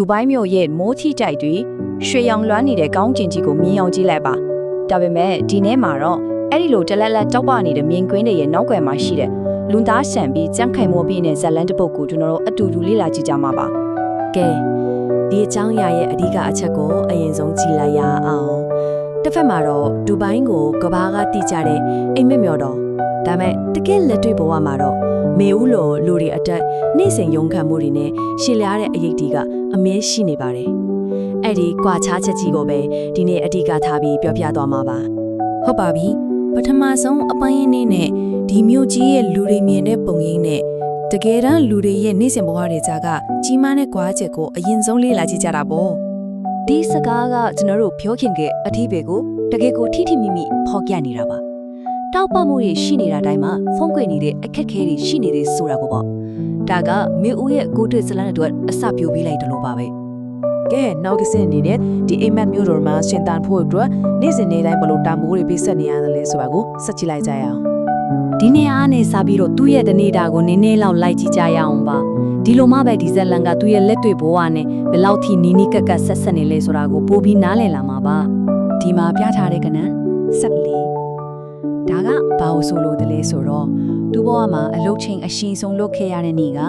ဒူဘိုင်းမြို့ရဲ့မိုးချီတိုက်တွေရွှေရောင်လွှမ်းနေတဲ့ကောင်းကျင်ကြီးကိုမြင်အောင်ကြည့်လိုက်ပါဒါပေမဲ့ဒီနေ့မှာတော့အဲ့ဒီလိုတလက်လက်တောက်ပနေတဲ့မြင်ကွင်းတွေရဲ့နောက်ွယ်မှာရှိတဲ့လွန်သားဆန်ပြီးကြမ်းခိုင်မောပြီးတဲ့ဇက်လန်တစ်ပုတ်ကိုကျွန်တော်တို့အတူတူလေ့လာကြည့်ကြမှာပါကဲဒီအကြောင်းအရာရဲ့အဓိကအချက်ကိုအရင်ဆုံးကြည့်လိုက်ရအောင်တစ်ဖက်မှာတော့ဒူဘိုင်းကိုကဘာကတိကျတဲ့အိမ်မက်မျော်တော်ဒါမဲ့တကယ်လက်တွေ့ဘဝမှာတော့မေဦးလိုလူတွေအတက်နေ့စဉ်ရုန်းခံမှုတွေနဲ့ရှည်လျားတဲ့အရေးတီက အမြဲရှိနေပါတယ်အဲ့ဒီကွာခြားချက်ကြီးကိုပဲဒီနေ့အဓိကထားပြီးပြောပြသွားမှာပါဟုတ်ပါပြီပထမဆုံးအပိုင်းအနည်းနဲ့ဒီမြို့ကြီးရဲ့လူတွေမြင်တဲ့ပုံရိပ်နဲ့တကယ်တမ်းလူတွေရဲ့နေ့စဉ်ဘဝတွေကြားကကြီးမားတဲ့ကွာချက်ကိုအရင်ဆုံးလေ့လာကြည့်ကြတာပေါ့ဒီစကားကကျွန်တော်တို့ပြောခင်ကအထီးပေကိုတကယ်ကိုထိထိမိမိဖော်ပြနေတာပါတောက်ပမှုတွေရှိနေတာတိုင်းမှာဖုံးကွယ်နေတဲ့အခက်အခဲတွေရှိနေတယ်ဆိုတာကိုပေါ့ ဒါကမြေဦးရဲ့ကိုတွေ့ဇလန်အတွက်အစပြိုပေးလိုက်တယ်လို့ပါပဲကဲနောက်ကစင်းအနေနဲ့ဒီအိမ်မက်မျိုးတော်မှာရှင်တန်ဖို့အတွက်နေ့စဉ်နေ့တိုင်းဘလို့တန်မိုးတွေပေးဆက်နေရတယ်လဲဆိုတာကိုစက်ကြည့်လိုက်ကြရအောင်ဒီနေ့အားနဲ့စပြီးတော့သူ့ရဲ့တနေတာကိုနည်းနည်းလောက်လိုက်ကြည့်ကြရအောင်ပါဒီလိုမှပဲဒီဇလန်ကသူ့ရဲ့လက်တွေ့ဘဝနဲ့ဘယ်လောက်ထိနီးနီးကပ်ကပ်ဆက်ဆက်နေလဲဆိုတာကိုပိုပြီးနားလည်လာမှာပါဒီမှာပြထားတဲ့ကဏ္ဍ14ဒါကဘာလို့ဆိုလို့တလဲဆိုတော့ သူ့ဘဝမှာအလုတ်ချိန်အရှင်ဆုံးလုပ်ခဲ့ရတဲ့နေ့က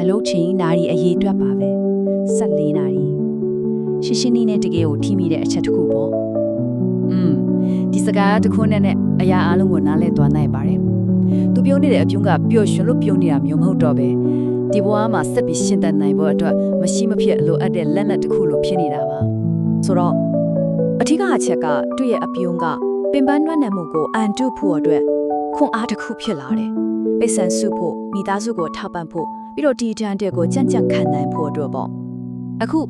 အလုတ်ချိန်နာရီအရေးအတွက်ပါပဲ14နာရီရှင်းရှင်းလေးနဲ့တကယ်ကိုထိမိတဲ့အချက်တစ်ခုပေါ့อืมဒီစကားတစ်ခုနဲ့နဲ့အရာအလုံးကိုနားလည်သွားနိုင်ပါတယ်သူပြောနေတဲ့အပြုံးကပျော်ရွှင်လို့ပြောနေတာမျိုးမဟုတ်တော့ပဲဒီဘဝမှာဆက်ပြီးရှင်းတတ်နိုင်ဖို့အတွက်မရှိမဖြစ်လိုအပ်တဲ့လက်နက်တစ်ခုလိုဖြစ်နေတာပါဆိုတော့အထူးကအချက်ကသူ့ရဲ့အပြုံးကပင်ပန်းနှွမ်းနယ်မှုကိုအန်တုဖို့အတွက် ခွန်အားတစ်ခုဖြစ်လာတယ်ပိတ်ဆန်စုဖို့မိသားစုကိုထောက်ပံ့ဖို့ပြီးတော့ဒီတန်တဲ့ကိုကြံ့ကြံ့ခံနိုင်ဖို့အတွက်ပေါ့အခု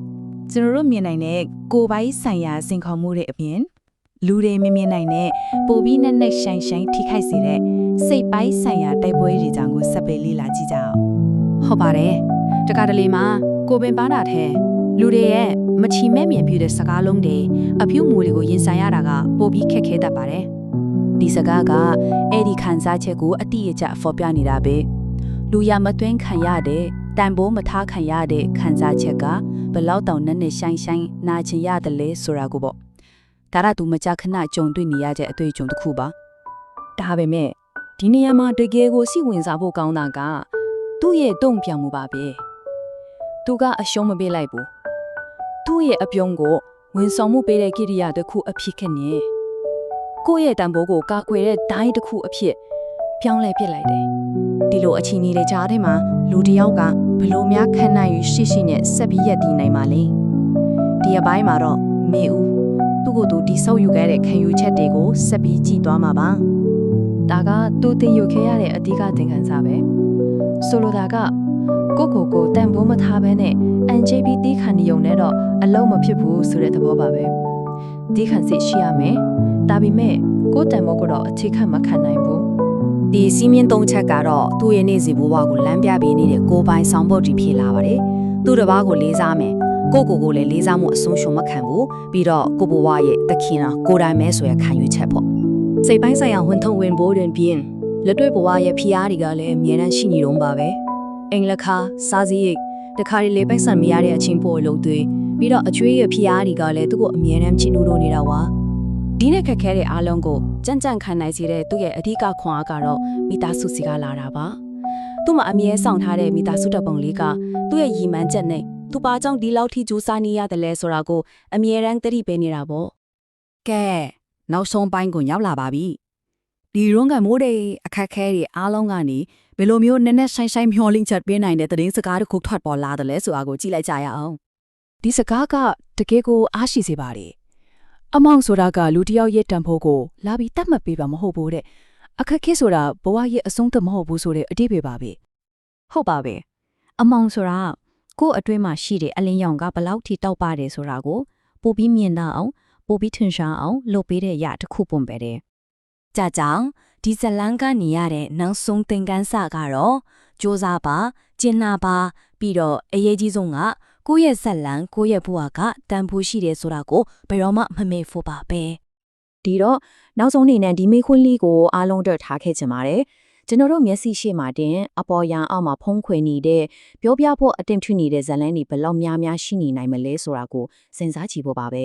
ကျွန်တော်တို့မြင်နိုင်တဲ့ကိုယ်ပိုင်ဆိုင်ရာစင်ခေါ်မှုတွေအပြင်လူတွေမမြင်နိုင်တဲ့ပိုပြီးနဲ့နဲ့ရှိုင်ရှိုင်ထိခိုက်စေတဲ့စိတ်ပိုင်းဆိုင်ရာတိုက်ပွဲတွေကြောင့်ကိုဆက်ပေးလေ့လာကြည့်ကြအောင်ဟုတ်ပါတယ်တခါတလေမှာကိုပင်ပန်းတာထဲလူတွေရဲ့မချီမဲ့မြင်ပြတဲ့စကားလုံးတွေအပြုတ်မူတွေကိုရင်ဆိုင်ရတာကပိုပြီးခက်ခဲတတ်ပါတယ် ဒီစကားကအဲ့ဒီခံစားချက်ကိုအတိအကျဖော်ပြနေတာပဲလူရမသွင်းခံရတဲ့တန်ဖိုးမထားခံရတဲ့ခံစားချက်ကဘယ်လောက်တောင်နဲ့နဲ့ရှိုင်းရှိုင်းနာကျင်ရတယ်လဲဆိုတာကိုပေါ့ဒါရသူမကြခဏကြုံတွေ့နေရတဲ့အတွေ့အကြုံတစ်ခုပါဒါပေမဲ့ဒီနေရာမှာတကယ်ကိုစိတ်ဝင်စားဖို့ကောင်းတာကသူ့ရဲ့တုံ့ပြန်မှုပါပဲသူကအရှုံးမပေးလိုက်ဘူးသူ့ရဲ့အပြုံးကိုဝန်ဆောင်မှုပေးတဲ့ကိရိယာတစ်ခုအဖြစ်ခနဲ့ ကိုယ့်ရဲ့တန်ဖိုးကိုကာကွယ်တဲ့ဒိုင်းတစ်ခုအဖြစ်ပြောင်းလဲပြစ်လိုက်တယ်ဒီလိုအချိန်ကြီးတဲ့ကြားထဲမှာလူတစ်ယောက်ကဘလို့များခံနိုင်ရရှိရှိနဲ့ဆက်ပြီးရက်တည်နိုင်ပါလေဒီအပိုင်းမှာတော့မေဦးသူ့ကိုယ်သူတိဆောက်ယူခဲ့တဲ့ခံယူချက်တွေကိုဆက်ပြီးကြည်သွားမှာပါဒါကသူတင်ယူခဲ့ရတဲ့အဓိကသင်ခန်းစာပဲဆိုလိုတာကကိုကိုကိုတန်ဖိုးမထားဘဲနဲ့ NJB တီးခံနေုံနဲ့တော့အလုံးမဖြစ်ဘူးဆိုတဲ့သဘောပါပဲ တီးခံစိတ်ရှိရမယ်ဒါပေမဲ့ကိုတန်မိုးကတော့အခြေခံမခံနိုင်ဘူးဒီစီးမြင့်သုံးချက်ကတော့သူ့ရဲ့နေ့စဉ်ဘဝကိုလမ်းပြပေးနေတဲ့ကိုပိုင်ဆောင်ပုတ်တီဖြစ်လာပါတယ်သူ့တစ်ပါးကိုလေးစားမယ်ကိုကိုကိုလည်းလေးစားမှုအဆုံးရှုံးမခံဘူးပြီးတော့ကိုဘဝရဲ့တခင်တော်ကိုတိုင်မဲဆိုရခံယူချက်ပေါ့စိတ်ပိုင်းဆိုင်ရာဝန်ထုံဝင်ဖို့တွင်ပြင်လက်တွေ့ဘဝရဲ့ဖိအားတွေကလည်းအများတန်းရှိနေတော့ပါပဲအင်္ဂလခါစားစည်းရိတ်တခါတလေပိုက်ဆံမရတဲ့အချင်းပို့လို့တွေ ပြီးတော့အကျွေးရဖျားတွေကလည်းသူ့ကိုအမြဲတမ်းချီနူလို့နေတာဝါဒီနဲ့ခက်ခဲတဲ့အားလုံးကိုကြံ့ကြံ့ခံနိုင်စေတဲ့သူ့ရဲ့အဓိကခွန်အားကတော့မိသားစုစီကလာတာပါသူ့မှာအမြဲဆောင်ထားတဲ့မိသားစုတပ်ပုံလေးကသူ့ရဲ့ရည်မှန်းချက်နဲ့သူပါကြောင့်ဒီလောက်ထိကြိုးစားနေရတယ်လဲဆိုတာကိုအမြဲတမ်းသတိပေးနေတာပေါ့ကဲနောက်ဆုံးပိုင်းကိုရောက်လာပါပြီဒီရုံးကမိုးတဲ့အခက်ခဲတွေအားလုံးကနေဘယ်လိုမျိုးနက်နက်ဆိုင်ဆိုင်မျောလင့်ချက်ပေးနိုင်တဲ့သတင်းစကားတစ်ခုထွက်ပေါ်လာတယ်လဲဆိုတာကိုကြည့်လိုက်ကြရအောင် ဒီစကားကတကယ်ကိုအားရှိစေပါတယ်အမောင်ဆိုတာကလူတစ်ယောက်ရဲ့တန်ဖိုးကိုလာပြီးတတ်မှတ်ပေးပါမဟုတ်ဘူးတဲ့အခက်ခဲဆိုတာဘဝရဲ့အဆုံးသတ်မဟုတ်ဘူးဆိုတဲ့အတိတ်ပဲပါပဲဟုတ်ပါပဲအမောင်ဆိုတာကိုယ့်အတွင်းမှာရှိတဲ့အလင်းရောင်ကဘလောက်ထိတောက်ပါတယ်ဆိုတာကိုပိုပြီးမြင်တတ်အောင်ပိုပြီးထင်ရှားအောင်လုပ်ပေးတဲ့အရာတစ်ခုပုံပဲတဲ့ကြကြောင်ဒီဇလန်ကနေရတဲ့နောက်ဆုံးသင်ခန်းစာကတော့စ조사ပါကျင်နာပါပြီးတော့အရေးကြီးဆုံးက ကိုယ့်ရဲ့ဇလန်ကိုယ့်ရဲ့ဘဝကတန်ဖိုးရှိတယ်ဆိုတာကိုဘယ်တော့မှမမေ့ဖို့ပါပဲဒီတော့နောက်ဆုံးအနေနဲ့ဒီမေခွန်းလေးကိုအားလုံးအတွက်ထားခဲ့ချင်ပါတယ်ကျွန်တော်တို့မျက်စိရှေ့မှာတင်အပေါ်ရန်အောက်မှာဖုံးခွေနေတဲ့ပြောပြဖို့အတင်ထွနေတဲ့ဇတ်လန်းတွေဘယ်လောက်များများရှိနေနိုင်မလဲဆိုတာကိုစဉ်းစားကြည့်ဖို့ပါပဲ